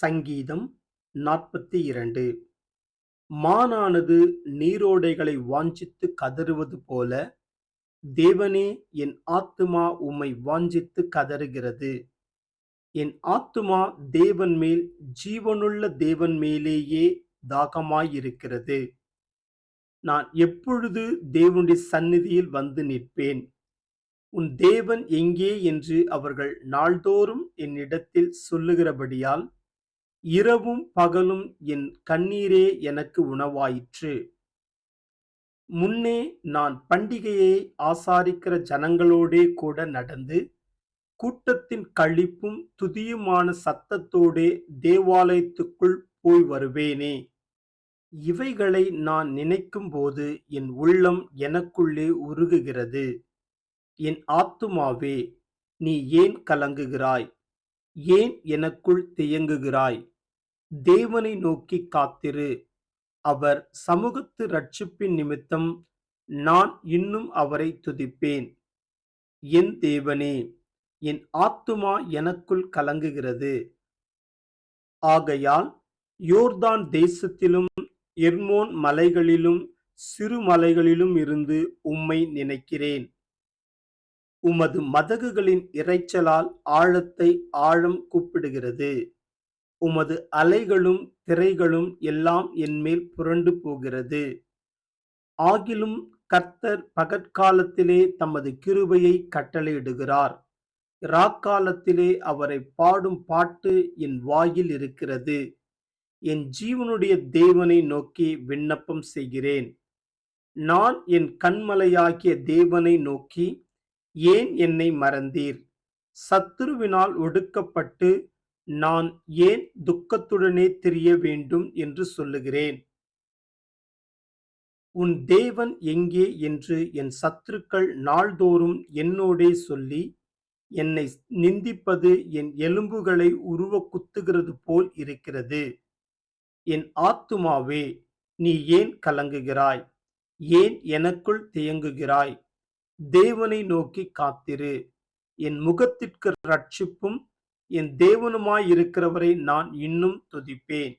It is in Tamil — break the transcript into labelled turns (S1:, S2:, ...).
S1: சங்கீதம் நாற்பத்தி இரண்டு. மானானது நீரோடைகளை வாஞ்சித்து கதறுவது போல தேவனே என் ஆத்துமா உம்மை வாஞ்சித்து கதறுகிறது. என் ஆத்துமா தேவன் மேல் ஜீவனுள்ள தேவன் மேலேயே தாகமாயிருக்கிறது. நான் எப்பொழுது தேவனுடைய சந்நிதியில் வந்து நிற்பேன்? உன் தேவன் எங்கே? என்று அவர்கள் நாள்தோறும் என்னிடத்தில் சொல்லுகிறபடியால் இரவும் பகலும் என் கண்ணீரே எனக்கு உணவாயிற்று. முன்னே நான் பண்டிகையை ஆசாரிக்கிற ஜனங்களோடே கூட நடந்து கூட்டத்தின் கழிப்பும் துதியுமான சத்தத்தோடே தேவாலயத்துக்குள் போய் வருவேனே. இவைகளை நான் நினைக்கும்போது என் உள்ளம் எனக்குள்ளே உருகுகிறது. என் ஆத்துமாவே நீ ஏன் கலங்குகிறாய்? ஏன் எனக்குள் தியங்குகிறாய் தேவனை நோக்கி காத்திரு. அவர் சமூகத்து ரட்சிப்பின் நிமித்தம் நான் இன்னும் அவரை துதிப்பேன். என் தேவனே என் ஆத்துமா எனக்குள் கலங்குகிறது. ஆகையால் யோர்தான் தேசத்திலும் எர்மோன் மலைகளிலும் சிறு மலைகளிலும் இருந்து உம்மை நினைக்கிறேன். உமது மதகுகளின் இரைச்சலால் ஆழத்தை ஆழம் கூப்பிடுகிறது. உமது அலைகளும் திரைகளும் எல்லாம் என்மேல் புரண்டு போகிறது. ஆகிலும் கர்த்தர் பகற்காலத்திலே தமது கிருபையை கட்டளையிடுகிறார். இராக்காலத்திலே அவரை பாடும் பாட்டு என் வாயில் இருக்கிறது. என் ஜீவனுடைய தேவனை நோக்கி விண்ணப்பம் செய்கிறேன். நான் என் கண்மலையாகிய தேவனை நோக்கி ஏன் என்னை மறந்தீர்? சத்துருவினால் ஒடுக்கப்பட்டு நான் ஏன் துக்கத்துடனே தெரிய வேண்டும் என்று சொல்லுகிறேன்? உன் தேவன் எங்கே என்று என் சத்துருக்கள் நாள்தோறும் என்னோடே சொல்லி என்னை நிந்திப்பது என் எலும்புகளை உருவ குத்துகிறது போல் இருக்கிறது. என் ஆத்துமாவே நீ ஏன் கலங்குகிறாய்? ஏன் எனக்குள் தியங்குகிறாய் தேவனை நோக்கி காத்திரு. என் முகத்திற்கு ரட்சிப்பும் என் தேவனுமாய் இருக்கிறவரை நான் இன்னும் துதிப்பேன்.